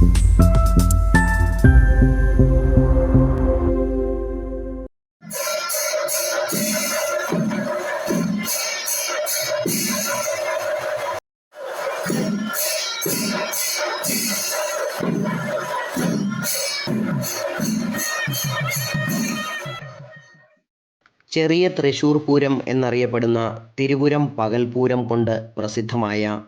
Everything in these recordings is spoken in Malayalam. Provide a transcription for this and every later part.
ചെറിയ തൃശൂർ പൂരം എന്നറിയപ്പെടുന്ന തിരുപുരം പകൽപൂരം കൊണ്ട് പ്രസിദ്ധമായ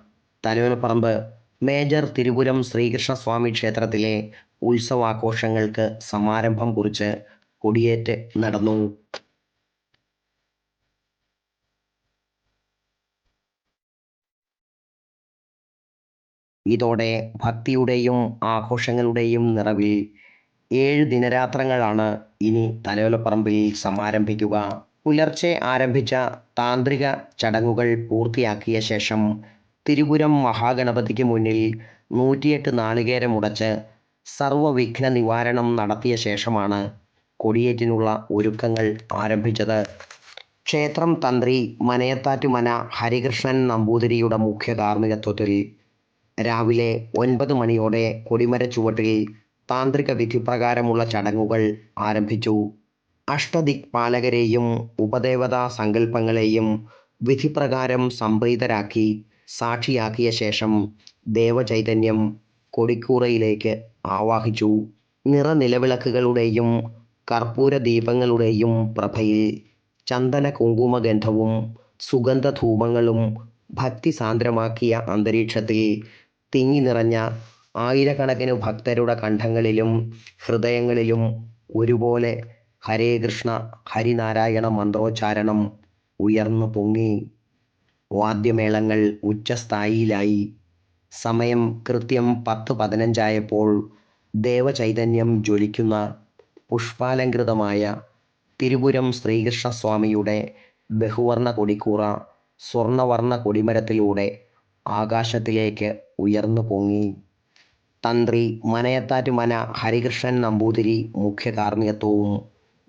തലവനപ്പറമ്പ് മേജർ തിരുപുരം ശ്രീകൃഷ്ണസ്വാമി ക്ഷേത്രത്തിലെ ഉത്സവാഘോഷങ്ങൾക്ക് സമാരംഭം കുറിച്ച് കൊടിയേറ്റ് നടന്നു. ഇതോടെ ഭക്തിയുടെയും ആഘോഷങ്ങളുടെയും നിറവിൽ ഏഴ് ദിനരാത്രങ്ങളാണ് ഇനി തലയോലപ്പറമ്പിൽ സമാരംഭിക്കുക. പുലർച്ചെ ആരംഭിച്ച താന്ത്രിക ചടങ്ങുകൾ പൂർത്തിയാക്കിയ ശേഷം തിരുപുരം മഹാഗണപതിക്ക് മുന്നിൽ നൂറ്റിയെട്ട് നാളികേരമുടച്ച് സർവവിഘ്ന നിവാരണം നടത്തിയ ശേഷമാണ് കൊടിയേറ്റിനുള്ള ഒരുക്കങ്ങൾ ആരംഭിച്ചത്. ക്ഷേത്രം തന്ത്രി മനയത്താറ്റുമന ഹരികൃഷ്ണൻ നമ്പൂതിരിയുടെ മുഖ്യ കാർമ്മികത്വത്തിൽ രാവിലെ ഒൻപത് മണിയോടെ കൊടിമരച്ചുവട്ടിൽ താന്ത്രിക വിധിപ്രകാരമുള്ള ചടങ്ങുകൾ ആരംഭിച്ചു. അഷ്ടദിക്പാലകരെയും ഉപദേവതാ സങ്കല്പങ്ങളെയും വിധിപ്രകാരം സംപ്രീതരാക്കി സാക്ഷിയാക്കിയ ശേഷം ദേവചൈതന്യം കൊടിക്കൂറയിലേക്ക് ആവാഹിച്ചു. നിറനിലവിളക്കുകളുടെയും കർപ്പൂര ദീപങ്ങളുടെയും പ്രഭയിൽ ചന്ദന കുങ്കുമഗന്ധവും സുഗന്ധധൂപങ്ങളും ഭക്തിസാന്ദ്രമാക്കിയ അന്തരീക്ഷത്തിൽ തിങ്ങി നിറഞ്ഞ ആയിരക്കണക്കിന് ഭക്തരുടെ കണ്ഠങ്ങളിലും ഹൃദയങ്ങളിലും ഒരുപോലെ ഹരേ കൃഷ്ണ ഹരിനാരായണ മന്ത്രോച്ചാരണം ഉയർന്നു പൊങ്ങി വാദ്യമേളങ്ങൾ ഉച്ചസ്ഥായിയിലായി. സമയം കൃത്യം പത്ത് പതിനഞ്ചായപ്പോൾ ദേവചൈതന്യം ജ്വലിക്കുന്ന പുഷ്പാലങ്കൃതമായ തിരുപുരം ശ്രീകൃഷ്ണസ്വാമിയുടെ ബഹുവർണ കൊടിക്കൂറ സ്വർണവർണ കൊടിമരത്തിലൂടെ ആകാശത്തിലേക്ക് ഉയർന്നു പൊങ്ങി. തന്ത്രി മനയത്താറ്റുമന ഹരികൃഷ്ണൻ നമ്പൂതിരി മുഖ്യ കാർമ്മികത്വവും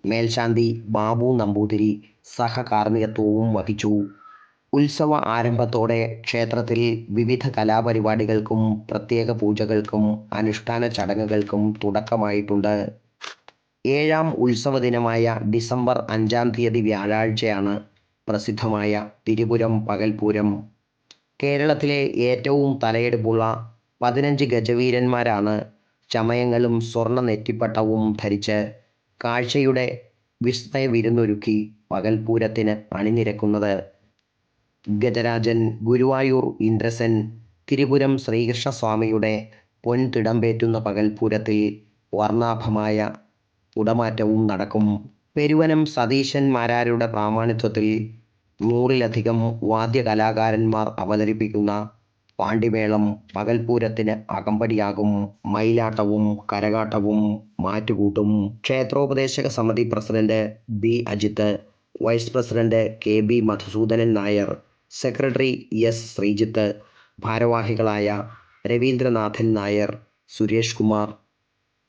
മേൽശാന്തി ബാബു നമ്പൂതിരി സഹകാർമ്മികത്വവും വഹിച്ചു. ഉത്സവ ആരംഭത്തോടെ ക്ഷേത്രത്തിൽ വിവിധ കലാപരിപാടികൾക്കും പ്രത്യേക പൂജകൾക്കും അനുഷ്ഠാന ചടങ്ങുകൾക്കും തുടക്കമായിട്ടുണ്ട്. ഏഴാം ഉത്സവ ദിനമായ ഡിസംബർ അഞ്ചാം തീയതി വ്യാഴാഴ്ചയാണ് പ്രസിദ്ധമായ തിരുപുരം പകൽപൂരം. കേരളത്തിലെ ഏറ്റവും തലയെടുപ്പുള്ള പതിനഞ്ച് ഗജവീരന്മാരാണ് ചമയങ്ങളും സ്വർണ നെറ്റിപ്പട്ടവും ധരിച്ച് കാഴ്ചയുടെ വിസ്മയ വിരുന്നൊരുക്കി പകൽപൂരത്തിന് അണിനിരക്കുന്നത് ഗജരാജൻ ഗുരുവായൂർ ഇന്ദ്രസൻ തിരുപുരം ശ്രീകൃഷ്ണസ്വാമിയുടെ പൊൻതിടമ്പേറ്റുന്ന പകൽപ്പൂരത്തിൽ വർണാഭമായ കുടമാറ്റവും നടക്കും. പെരുവനം സതീശൻ പ്രാമാണിത്വത്തിൽ നൂറിലധികം വാദ്യകലാകാരന്മാർ അവതരിപ്പിക്കുന്ന പാണ്ടിമേളം പകൽപ്പൂരത്തിന് അകമ്പടിയാകും. മയിലാട്ടവും കരകാട്ടവും മാറ്റുകൂട്ടും. ക്ഷേത്രോപദേശക സമിതി president B Ajith vice president K B Madhusoodanan Nair secretary S. Sreejith ഭാരവാഹികളായ Raveendranathan Nair Suresh Kumar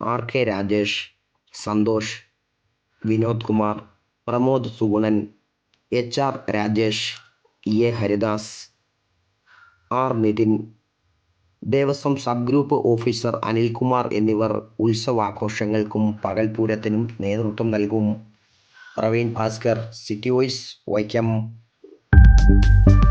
R. K. Rajesh Santhosh Vinod Kumar Pramod Sugunan H. R. Rajesh A. Haridas R. Nithin Devaswom sub group officer Anilkumar എന്നിവർ ഉത്സവാഘോഷങ്ങൾക്കും പകൽപൂരത്തിനും നേതൃത്വം നൽകും. Praveen Bhaskar city voice Vaikom. Thank